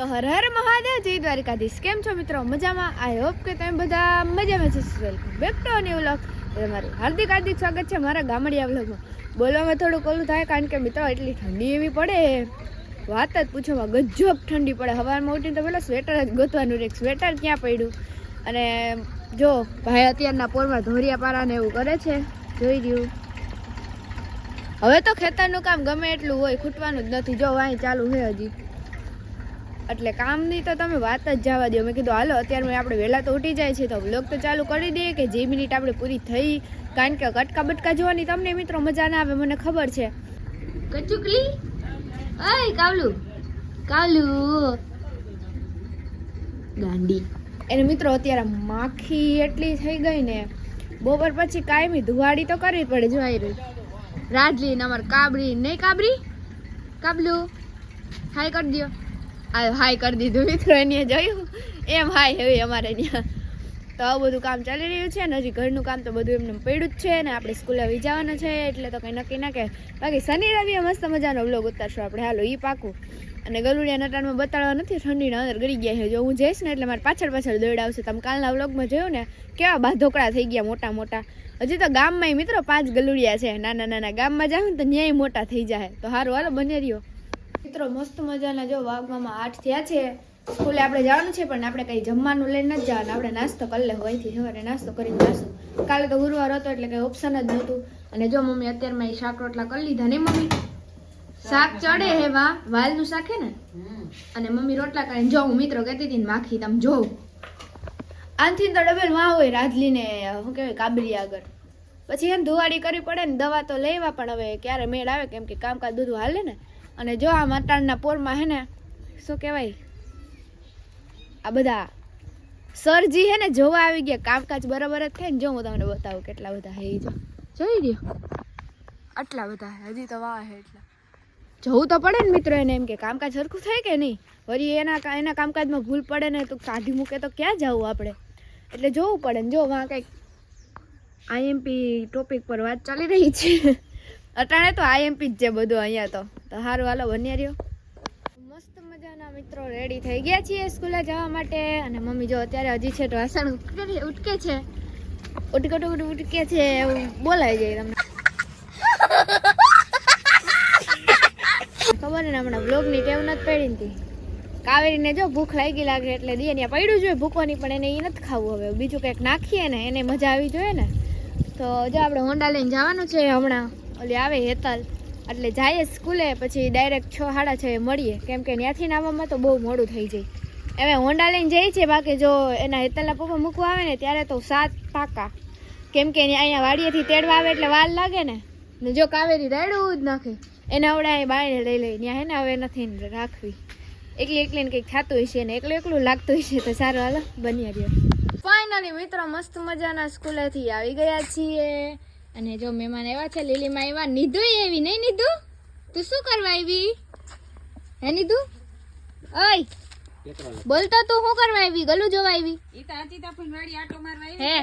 હર હર મહાદેવ, જય દ્વારિકાધીશ. કેમ છો મિત્રો? મજામાં? આઈ હોપ કે તમે બધા મજામાં છો. Welcome back to new vlog તમારું હાર્દિક હાર્દિક સ્વાગત છે મારા ગામડિયા વ્લોગમાં બોલવામાં થોડુંક ઓલું થાય કારણ કે મિત્રો એટલી ઠંડી એવી પડે. વાત જ પૂછોમાં ગજબ ઠંડી પડે. હવારમાં ઉઠીને તો પેલા સ્વેટર જ ગોતવાનું રહે. સ્વેટર ક્યાં પડ્યું અને જો, ભાઈ અત્યારના પોરમાં ધોરિયા પારાને એવું કરે છે. જોઈ રહ્યું. હવે તો ખેતરનું કામ ગમે એટલું હોય, ખૂટવાનું જ નથી. જો વાંઈ ચાલુ છે હજી. એટલે કામની તો તમે વાત જ જવા દો. મેં કીધું હાલો અત્યારે આપણે વહેલા તો ઉઠી જાય છે તો બ્લોગ તો ચાલુ કરી દઈએ કે જે મિનિટ આપણે પૂરી થઈ. કારણ કે કટકા બટકા જોવાની તમને મિત્રો મજા ના આવે મને ખબર છે. કચુકલી અય કાવલુ. કાવલુ. ગાંડી. એને મિત્રો અત્યારે માખી એટલી થઈ ગઈ ને બપોર પછી કાયમી ધુવાડી તો કરવી પડે જોઈ રહી રાજલી ને અમારે કાબરી. નહીં કાબરી? કાબલું હાય કરી દ્યો. આ હાય કરી દીધું મિત્રો, એને જોયું? એમ હાય હવે અમારે ત્યાં. તો આવું બધું કામ ચાલી રહ્યું છે ને હજી ઘરનું કામ તો બધું એમને પડ્યું જ છે ને આપણે સ્કૂલે આવી જવાના છે, એટલે તો કંઈ નક્કી ના કે. બાકી શનિ, રવિ મસ્ત મજાનો વ્લોગ ઉતારશું આપણે. હાલો એ પાકું. અને ગલુડિયા નટાણમાં બતાડવા નથી, ઠંડીના અંદર ગળી ગયા છે. જો હું જઈશ ને એટલે મારે પાછળ પાછળ દોડ આવશે. તમે કાલના વ્લોગમાં જોયું ને, કેવા બાધોકડા થઈ ગયા મોટા મોટા. હજી તો ગામમાં મિત્રો પાંચ ગલુડિયા છે. નાના નાના ગામમાં જાવ ને તો ન્યાય મોટા થઈ જાય. તો સારું હાલો બને રહ્યો. મિત્રો, મસ્ત મજાના જો વાગવામાં આઠ થયા છે. સ્કૂલે આપણે જવાનું છે, પણ આપણે કંઈ જમવાનું લઈને નથી જવાનું. આપણે નાસ્તો કરી લે, હોયથી સવારે નાસ્તો કરીને જશું. કાલે તો ગુરુવાર હતો એટલે કંઈ ઓપ્શન જ નહોતું. અને જો મમ્મી અત્યારમાં એ શાક રોટલા કરી લીધા ને મમ્મી? શાક ચડે હે વા, વાલનું શાક હે ને? અને મમ્મી રોટલા કરીને જો હું મિત્રો કહેતી હતી માખી, તમે જોઉં. આનથી તો ડબલમાં હોય રાજલીને, શું કહેવાય, કાબરી આગળ. પછી એને ધુવાડી કરવી પડે ને, દવા તો લેવા, પણ હવે ક્યારે મેળ આવે, કેમ કે કામકાજ બધું હાલે ને. અને જો આ મટાણના પોરમાં હે ને, શું કહેવાય? આ બધા સરજી હે ને, જોવા આવી ગયા. કામકાજ બરાબર જ થાય ને, જો હું તમને બતાવું કેટલા બધા હે જો. જોઈ રહ્યો આટલા બધા હજી તો વાહ હે એટલા. જવું તો પડે ને મિત્રો એને એમ કે, કામકાજ સરખું થાય કે નહીં? વળી એના એના કામકાજમાં ભૂલ પડે ને તો કાઢી મૂકે તો ક્યાં જવું આપણે? એટલે જોવું પડે ને, જો વાં કંઈક. આઈએમપી ટોપિક પર વાત ચાલી રહી છે. અટાણે તો આઈએમપી જ છે બધું અહીંયા તો. તો સારું હાલો, બન્યા રહ્યો. મસ્ત મજાના મિત્રો રેડી થઈ ગયા છીએ સ્કૂલે જવા માટે. અને મમ્મી જો અત્યારે હજી છે તો વાસણ ઉટકે છે ઉટકટ ઉટકે છે, એવું બોલાઈ જાય તમને. ખબર ને, હમણાં બ્લોગની ટેવ નથી પડી હતી. કાવેરીને જો ભૂખ લાગી લાગે એટલે દે ત્યાં પડ્યું જોઈએ ભૂખવાની, પણ એને એ નથી ખાવું હવે. બીજું કંઈક નાખીએ ને, એને મજા આવી જોઈએ ને. તો જો આપણે હોન્ડા લઈને જવાનું છે હમણાં. ઓલી આવે હેતલ. એટલે જઈએ સ્કૂલે, પછી ડાયરેક્ટ છ સાડા છ એ મળીએ. કેમ કે ત્યાંથી આવવામાં તો બહુ મોડું થઈ જાય. એમ હોન્ડા લઈને જઈએ છીએ, બાકી જો એના હેતલના પપ્પા મૂકવા આવે ને, ત્યારે તો સાત પાકા. કેમ કે અહીંયા વાડીએથી તેડવા આવે એટલે વાર લાગે ને. ને જો કાવેરી રાયડું જ નાખે. એને આવડે બાયણે લઈ લઈ. ત્યાં હે ને હવે નથી રાખવી. એકલી એકલી ને કંઈક થતું હોય છે ને, એકલું એકલું લાગતું હોય છે, તો સારું હાલો બની રહ્યો. ફાઇનલી મિત્રો, મસ્ત મજાના સ્કૂલેથી આવી ગયા છીએ. અને જો મહેમાન આવ્યા છે લીલીમાં આવ્યા. નીધુ એવી નહીં નીધુ? તું શું કરવા આવી? હે નીધુ? ઓય બોલતો તું શું કરવા આવી? ગલું જોવા આવી. હે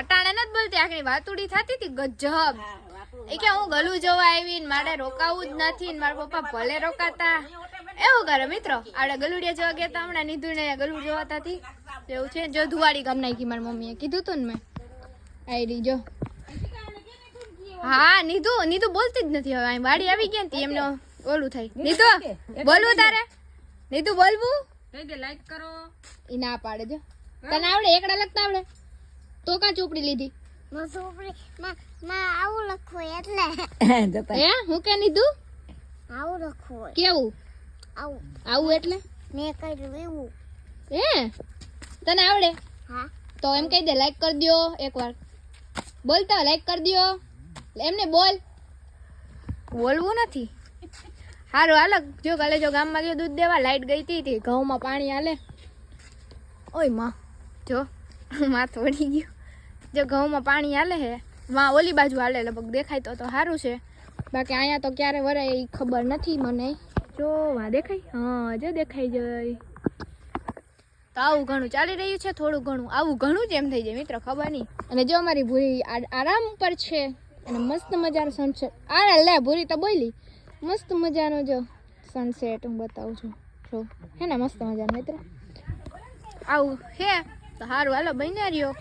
અટાણે નથી બોલતી આખરી વાતુડી થતી હતી? ગજબ. એ કે હું ગલું જોવા આવી ને મારે રોકાવું જ નથી ને મારા પપ્પા ભલે રોકાતા. એવું કરે મિત્રો? આપણે ગલુડિયા જોવા ગયા હતા હમણાં નીધુ ને ગલું જોવાતા હતી એવું છે જો ધુવાડી ગામ નાખી મારી મમ્મીએ કીધું તું ને મેં. આઈડી જો. હા નીધુ નીધુ બોલતી જ નથી હવે. અહીં વાડી આવી ગયા ને એમનો ઓલું થાય. નીધુ બોલવું તારે? નીધુ બોલવું? લાઈક કરો. એ ના પાડે જો. તને આવડે? એકડા લખતા આવડે? તો કાં ચોપડી લીધી? આવું લખવું એટલે. હે? હું કે નીધું? આવું લખવું કેવું? આવું. આવું એટલે? મેં કર્યું એવું. હે? તને આવડે? હા. તો એમ કહી દે લાઈક કરી દ્યો એકવાર. બોલતા લાઈક કરી દ્યો. એમને બોલ. બોલવું નથી. સારું હાલો, જો કાલે જો ગામમાં ગયો દૂધ દેવા, લાઈટ ગઈ હતી ઘઉંમાં પાણી હાલે. ઓયમાં, જો માથું વળી ગયું. જો ઘઉંમાં પાણી હાલે હે, માં ઓલી બાજુ હાલે, લગભગ દેખાય તો તો સારું છે. બાકી અહીંયા તો ક્યારે વરાય એ ખબર નથી મને. જો, વા દેખાય? હા, જો દેખાઈ જાય તો આવું ઘણું ચાલી રહ્યું છે, થોડું ઘણું. આવું ઘણું જ એમ થઈ જાય, મિત્ર, ખબર નહીં. અને જો અમારી ભૂરી આરામ પર છે. અને મસ્ત મજાનો સનસેટ અરે લે ભૂરી તો બોલી મસ્ત મજાનો જો સનસેટ હું બતાવું છું. જો હે ને મસ્ત મજાનો મિત્ર. આવું હે તો સારું હાલો બન્યા રહ્યો.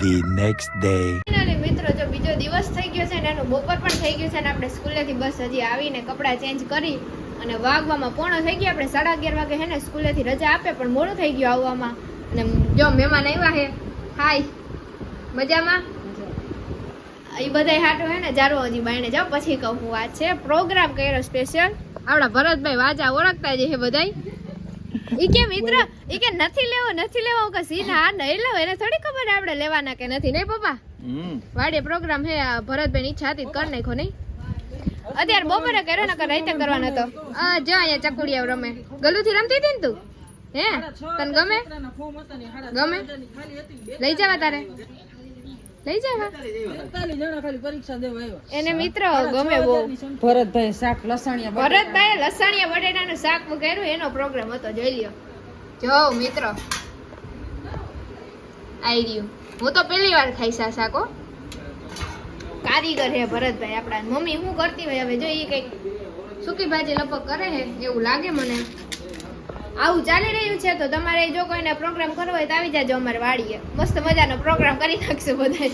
The next day. મિત્રો જો બીજો દિવસ થઈ ગયો છે ને એનું બપોર પણ થઈ ગયું છે ને આપણે સ્કૂલેથી બસ હજી આવીને કપડાં ચેન્જ કરી અને વાગવામાં પોણો થઈ ગયા આપણે સાડા અગિયાર વાગે હે ને સ્કૂલેથી રજા આપે પણ મોડું થઈ ગયું આવવામાં. અને જો મહેમાન આવ્યા હે હાય મજામાં? એ બધા હાટો હે ને જારો હજી બાયણે જાઓ પછી કહું હું વાત છે. પ્રોગ્રામ કર્યો સ્પેશિયલ આપણા ભરતભાઈ વાજા ઓળખતા જ હે બધાય. ઈ કે મિત્ર ઈ કે નથી લેવો નથી લેવો હું કે સીન હા નહીં લેવો એને થોડી ખબર આપણે લેવાના કે નથી નહીં પપ્પા? વાડે પ્રોગ્રામ હે ભરતભાઈ ની ઈચ્છા હતી કર નાખો નહીં. અત્યારે બપોરે કર્યો ને કર રાતે કરવાનો હતો. આ જો અહીંયા ચકુડિયા રમે. ગલુથી રમતી હતી ને તું? હે? તને ગમે? ગમે? લઈ જવા તારે? લઈ જવા એને મિત્ર ગમે બહુ. ભરતભાઈ શાક લસણિયા ભરતભાઈ લસણિયા બટેટાનું શાક મૂકેલું એનો પ્રોગ્રામ હતો જોઈ લ્યો. જો મિત્ર. આઈ રહ્યું. હું તો પહેલી વાર ખાઈશ આ શાકો કારીગર હે ભરતભાઈ આપણા. મમ્મી શું કરતી હોય હવે? જો એ કંઈક સૂકી ભાજી લપક કરે હે એવું લાગે મને. આવું ચાલી રહ્યું છે, તો તમારે જો કોઈને પ્રોગ્રામ કરવો હોય તો આવી જાજો અમારે વાડીએ. મસ્ત મજાનો પ્રોગ્રામ કરી નાખશું બધા